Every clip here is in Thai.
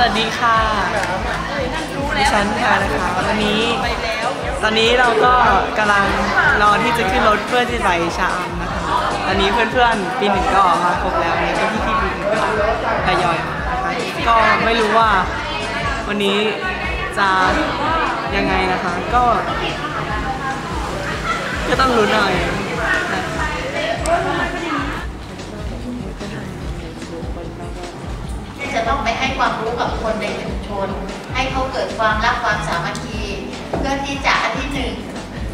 สวัสดีค่ะดิฉันแพรนะคะ วันนี้ ตอนนี้เราก็กำลังรอที่จะขึ้นรถเพื่อที่จะไปชะอำนะคะ ตอนนี้เพื่อนๆ ปีหนึ่งก็มาครบแล้วเนี่ยก็พี่ๆปีหนึ่งก็ทยอยนะคะก็ไม่รู้ว่าวันนี้จะยังไงนะคะ ก็ ก็ต้องรู้หน่อยนะ ความรู้กับคนในชุมชน ให้เขาเกิดความรักความสามัคคีเพื่อที่จะอันที่หนึ่ง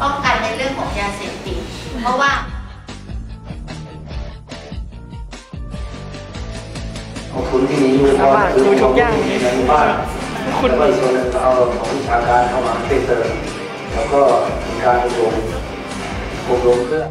ป้องกันในเรื่องของยาเสพติดเพราะว่าของคุณที่มีอยู่ก็คือของในบ้านคุณแล้วก็ส่วนหนึ่งเอาของวิชาการเข้ามาเป็นเติมแล้วก็มีการอบรมอบรมเพื่อ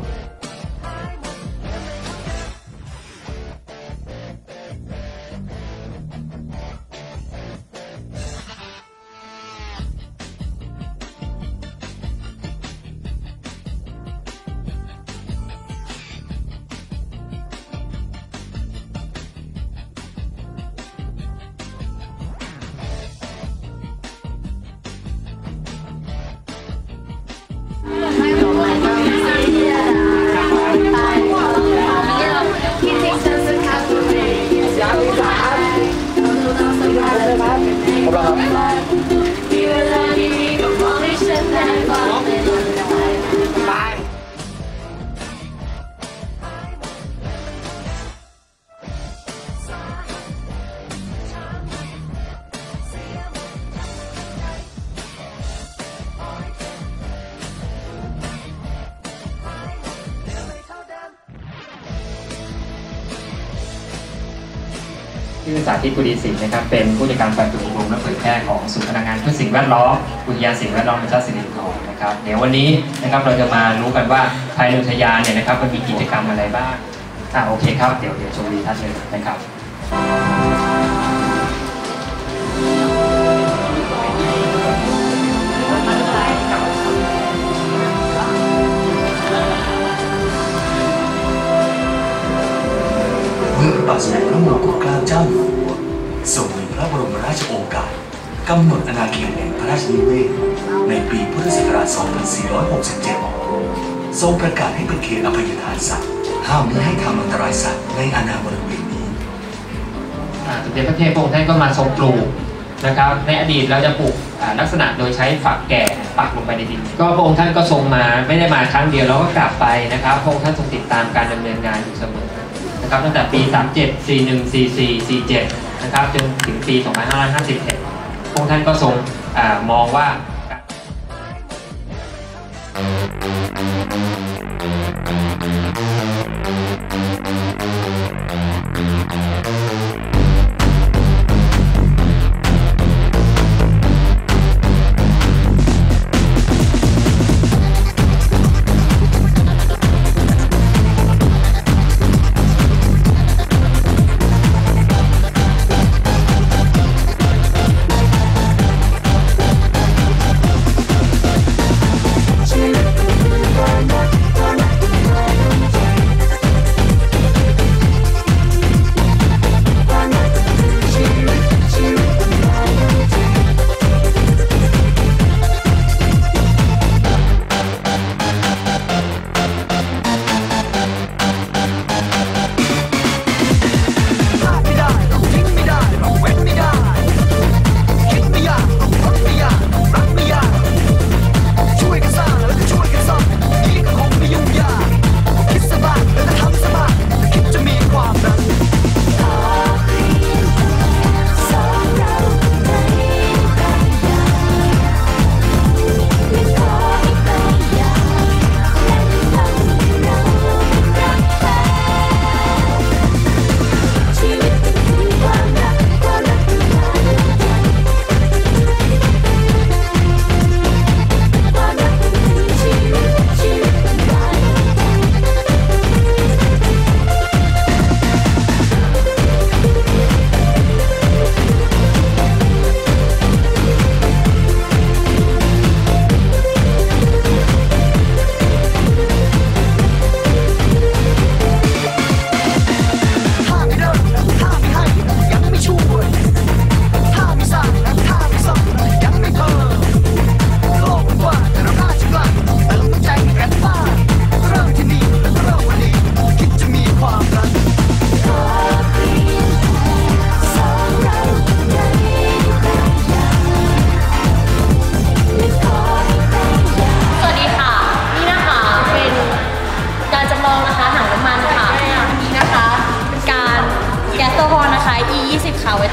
ชื่อสาธิตกุดีศิลป์นะครับ เป็นผู้จัดการฝ่ายฝึกอบรมและเผยแพร่ของศูนย์พลังงานเพื่อสิ่งแวดล้อมอุทยานสิ่งแวดล้อมแห่งชาสิรินธรนะครับ เดี๋ยววันนี้นะครับเราจะมารู้กันว่าภายในอุทยานเนี่ยนะครับมันมีกิจกรรมอะไรบ้างอ่าโอเคครับ เดี๋ยวเดี๋ยวชมดีท่านเลยนะครับ บรมราชโองการกำหนดอาณาเขตแห่งพระราชนิเวศน์ในปีพุทธศักราช 2467 ทรงประกาศให้เป็นเขตอภัยทานสัตว์ ห้ามมิให้ทำอันตรายสัตว์ในอาณาบริเวณนี้อ่าสมเด็จพระเทพพระองค์ท่านก็มาทรงปลูกนะครับ ในอดีตเราจะปลูกอ่าลักษณะโดยใช้ฝักแก่ปักลงไปในดิน ก็พระองค์ท่านก็ทรงมาไม่ได้มาครั้งเดียวแล้วก็กลับไปนะครับพระองค์ท่านทรงติดตามการดำเนินงานอยู่เสมอ นะครับตั้งแต่ปี 37 41 44 47 นะครับจนถึงปี 2551พระองท่านก็ทรงอมองว่า Thank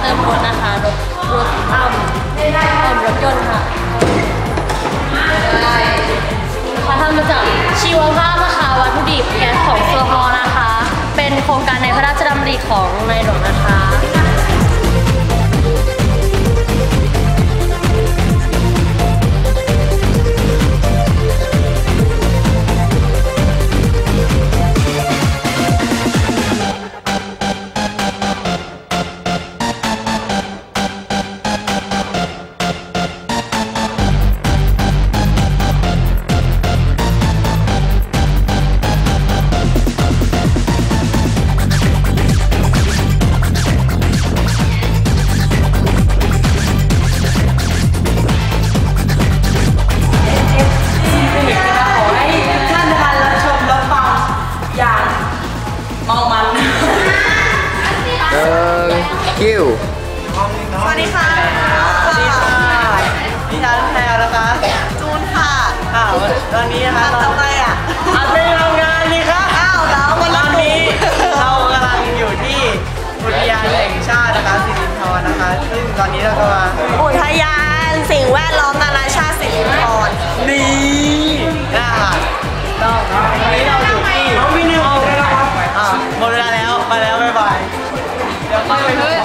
เติมรถนะคะรถรถอ้ำเติมรถยนต์ค่ะมาทำมาจากชีวภาพนะคะวัตถุดิบแก๊สของเซอร์ฮอนะคะ เป็นโครงการในพระราชดำริของใน นึ่งคิวสวัสดีค่ะสวัสดีค่ะดิฉันแพรนะคะ จูนค่ะอ้าวตอนนี้นะคะทำไรอะอาเต้ทำงานนี่คะอ้าวเราตอนนี้เรากำลังอยู่ที่อุทยานแห่งชาตินะคะสิรินธรนะคะ ซึ่งตอนนี้เราก็มาอุทยานสิ่งแวดล้อมนานาชาติสิรินธรนี่นะคะต้องวันนี้เราอยู่ที่น้องพี่นิวหมดเวลาแล้ว ไปแล้ว บ๊ายบาย mọi thứ